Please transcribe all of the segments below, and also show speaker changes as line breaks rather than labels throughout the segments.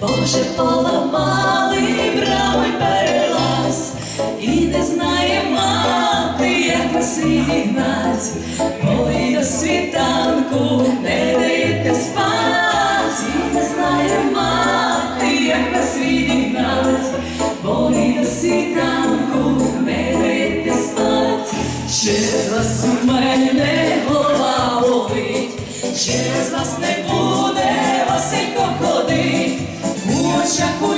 Боже, поламали брами перелаз, і не знає мати, як нас відігнать, бо і до світанку не даєте спать, і не знає мати, як нас відігнать, бо і до світанку не даєте спать, через вас у мене голова болить, через вас не буде у очах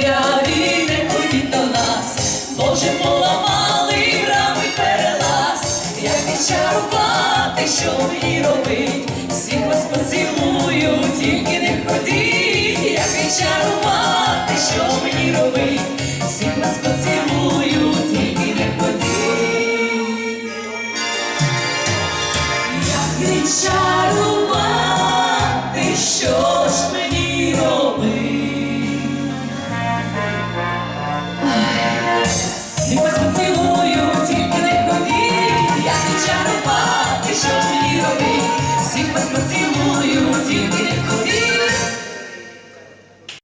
Кучеряві не ходіть до нас, Боже, поламали брами перелаз, як і чарувати, що мені робить,